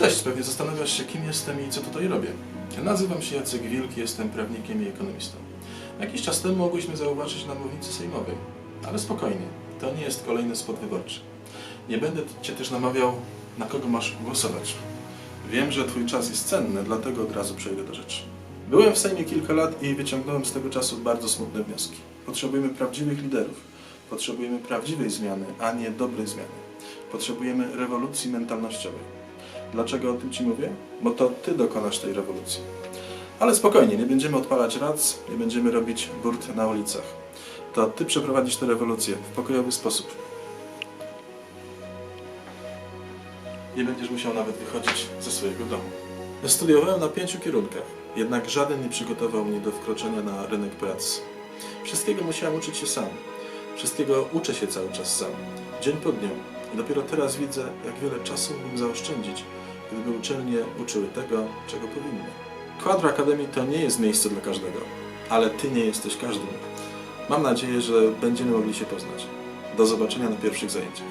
Cześć, pewnie zastanawiasz się, kim jestem i co tutaj robię. Nazywam się Jacek Wilk, jestem prawnikiem i ekonomistą. Jakiś czas temu mogłyśmy zauważyć na mównicy sejmowej, ale spokojnie, to nie jest kolejny spot wyborczy. Nie będę Cię też namawiał, na kogo masz głosować. Wiem, że Twój czas jest cenny, dlatego od razu przejdę do rzeczy. Byłem w Sejmie kilka lat i wyciągnąłem z tego czasu bardzo smutne wnioski. Potrzebujemy prawdziwych liderów. Potrzebujemy prawdziwej zmiany, a nie dobrej zmiany. Potrzebujemy rewolucji mentalnościowej. Dlaczego o tym Ci mówię? Bo to Ty dokonasz tej rewolucji. Ale spokojnie, nie będziemy odpalać rac, nie będziemy robić burt na ulicach. To Ty przeprowadzisz tę rewolucję w pokojowy sposób. Nie będziesz musiał nawet wychodzić ze swojego domu. Studiowałem na pięciu kierunkach, jednak żaden nie przygotował mnie do wkroczenia na rynek pracy. Wszystkiego musiałem uczyć się sam. Wszystkiego uczę się cały czas sam, dzień po dniu. I dopiero teraz widzę, jak wiele czasu mógłbym zaoszczędzić, gdyby uczelnie uczyły tego, czego powinny. Quadro Academy to nie jest miejsce dla każdego, ale Ty nie jesteś każdym. Mam nadzieję, że będziemy mogli się poznać. Do zobaczenia na pierwszych zajęciach.